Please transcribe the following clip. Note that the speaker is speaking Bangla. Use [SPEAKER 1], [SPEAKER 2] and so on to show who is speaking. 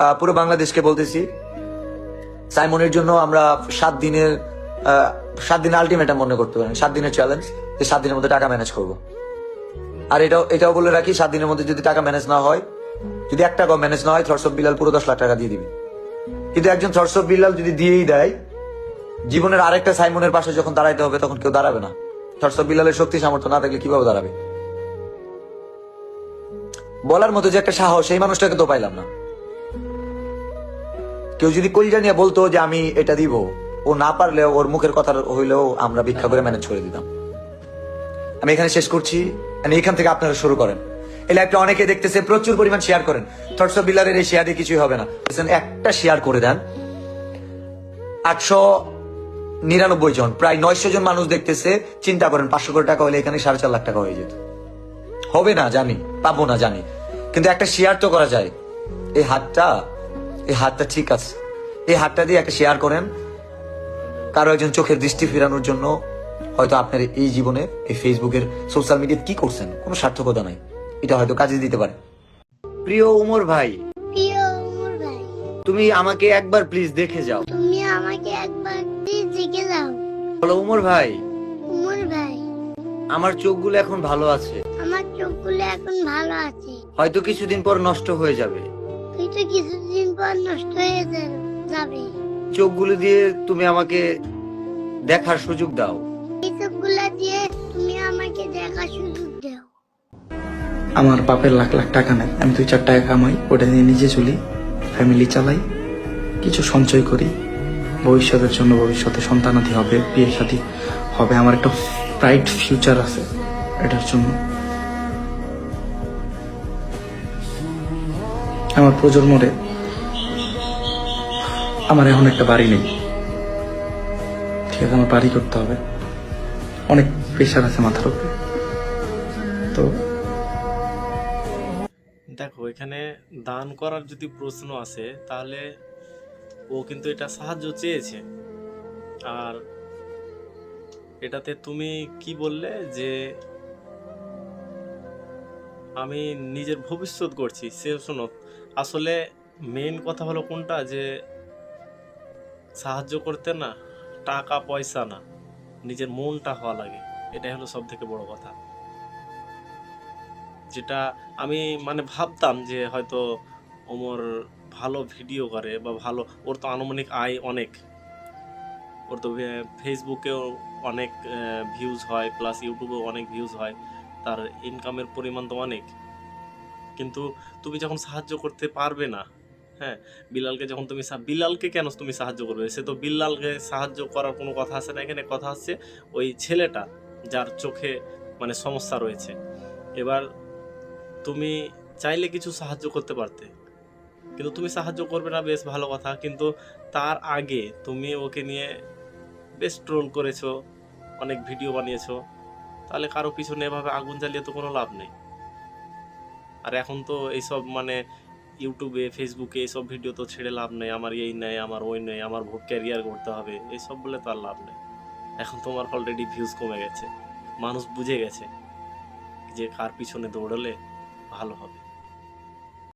[SPEAKER 1] পুরো বাংলাদেশকে বলতেছি। সাইমনের জন্য আমরা সাত দিনের সাত দিনের আলটিমেটাম মনে করতে পারেন। সাত দিনের চ্যালেঞ্জ যে সাত দিনের মধ্যে টাকা ম্যানেজ করব। আর এটাও এটাও বলে রাখি, সাত দিনের মধ্যে যদি টাকা ম্যানেজ না হয়, যদি এক টাকাও ম্যানেজ না হয় থরসব বিলাল পুরো দশ লাখ টাকা দিয়ে দিবি। কিন্তু একজন থরসব বিলাল যদি দিয়েই দেয়, জীবনের আরেকটা সাইমনের পাশে যখন দাঁড়াইতে হবে, তখন কেউ দাঁড়াবে না। থরসব বিলালের শক্তি সামর্থ্য না থাকলে কীভাবে দাঁড়াবে? বলার মতো যে একটা সাহস, সেই মানুষটাকে তো পাইলাম না। কেউ যদি কলিজা বলতো যে আমি এটা দিব, ও না পারলেও ওর মুখের কথা হইলেও আমরা ভিক্ষা করে ম্যানেজ করে দিতাম। আমি এখানে শেষ করছি এখান থেকে আপনারা শুরু করেন। এই লাইভটা অনেকে দেখতেছে, প্রচুর পরিমাণ শেয়ার করেন। থটস বিলারের এই শেয়ারে কিছুই হবে না। একটা শেয়ার করে দেন। আটশো নিরানব্বই জন, প্রায় নয়শো জন মানুষ দেখতেছে, চিন্তা করেন পাঁচশো কোটি টাকা হলে এখানে সাড়ে চার লাখ টাকা হয়ে যেত। হবে না, জানি, পাবো না, জানি। কিন্তু একটা শেয়ার তো করা যায়। এই হাতটা এই হাতটা ঠিক আছে। এই হাতটা দিয়ে একটা শেয়ার করেন। কারও একজন চোখের দৃষ্টি ফেরানোর জন্য হয়তো আপনার এই জীবনে এই ফেসবুকের সোশ্যাল মিডিয়া কি করছেন? কোনো সার্থকতা নাই। এটা হয়তো কাজে দিতে পারে। প্রিয় উমর ভাই তুমি আমাকে একবার প্লিজ দেখে যাও।
[SPEAKER 2] তুমি আমাকে একবার প্লিজ দেখে দাও
[SPEAKER 1] বলো উমর ভাই।
[SPEAKER 2] উমর ভাই।
[SPEAKER 1] আমার চোখগুলো এখন ভালো আছে।
[SPEAKER 2] আমার চোখগুলো এখন ভালো আছে।
[SPEAKER 1] হয়তো কিছুদিন পর নষ্ট হয়ে যাবে।
[SPEAKER 2] তো কিছুদিন পর নষ্ট হয়ে যাবে
[SPEAKER 1] চোখগুলো দিয়ে তুমি আমাকে দেখার সুযোগ দাও।
[SPEAKER 2] এই চোখগুলো দিয়ে তুমি আমাকে দেখার সুযোগ দাও।
[SPEAKER 3] আমার বাপের লাখ লাখ টাকা নাই। আমি দুই চার টাকা কামাই ওটা নিয়ে নিজে চলি ফ্যামিলি চালাই কিছু সঞ্চয় করি। ভবিষ্যতের জন্য ভবিষ্যতে সন্তানাদি হবে বিয়ে সাথী হবে। আমার একটা ব্রাইট ফিউচার আছে এটার জন্য। আমার প্রজন্মরে আমার এখন একটা বাড়ি নেই। ঠিক আছে, আমার বাড়ি করতে হবে। অনেক প্রেশার আছে মাথার উপরে। তো
[SPEAKER 4] দেখো, এখানে দান করার যদি প্রশ্ন আসে, তাহলে ও কিন্তু এটা সাহায্য চেয়েছে। আর এটাতে তুমি কি বললে যে আমি নিজের ভবিষ্যৎ করছি সে শোনো আসলে মেন কথা হলো কোনটা? যে সাহায্য করতে না, টাকা, পয়সা না, নিজের মনটা হওয়া লাগে। এটাই হলো সব থেকে বড় কথা। যেটা আমি মানে ভাবতাম যে হয়তো ওমর ভালো ভিডিও করে বা ভালো, ওর তো আনুমানিক আয় অনেক। ওর তো ফেসবুকেও অনেক ভিউজ হয় প্লাস ইউটিউবেও অনেক ভিউজ হয়। তার ইনকামের পরিমাণ তো অনেক। কিন্তু তুমি যখন সাহায্য করতে পারবে না হ্যাঁ বিলালকে যখন তুমি বিলালকে কেন তুমি সাহায্য করবে? সে তো বিলালকে সাহায্য করার কোনো কথা আছে না এখানে? কথা হচ্ছে ওই ছেলেটা যার চোখে মানে সমস্যা রয়েছে। এবার তুমি চাইলে কিছু সাহায্য করতে পারতে। কিন্তু তুমি সাহায্য করবে না, বেশ ভালো কথা। কিন্তু তার আগে তুমি ওকে নিয়ে বেশ ট্রোল করেছ, অনেক ভিডিও বানিয়েছো। তাহলে কারও পিছনে এভাবে আগুন জ্বালিয়ে তো কোনো লাভ নেই। আর এখন তো এইসব মানে ইউটিউবে, ফেসবুকে এইসব ভিডিও তো ছেড়ে লাভ নেই, আমার এই নেই, আমার ওই নেই, আমার ভোট ক্যারিয়ার করতে হবে, এইসব বলে তো আর লাভ নেই। এখন তোমার অলরেডি ভিউজ কমে গেছে, মানুষ বুঝে গেছে যে কার পিছনে দৌড়লে ভালো হবে।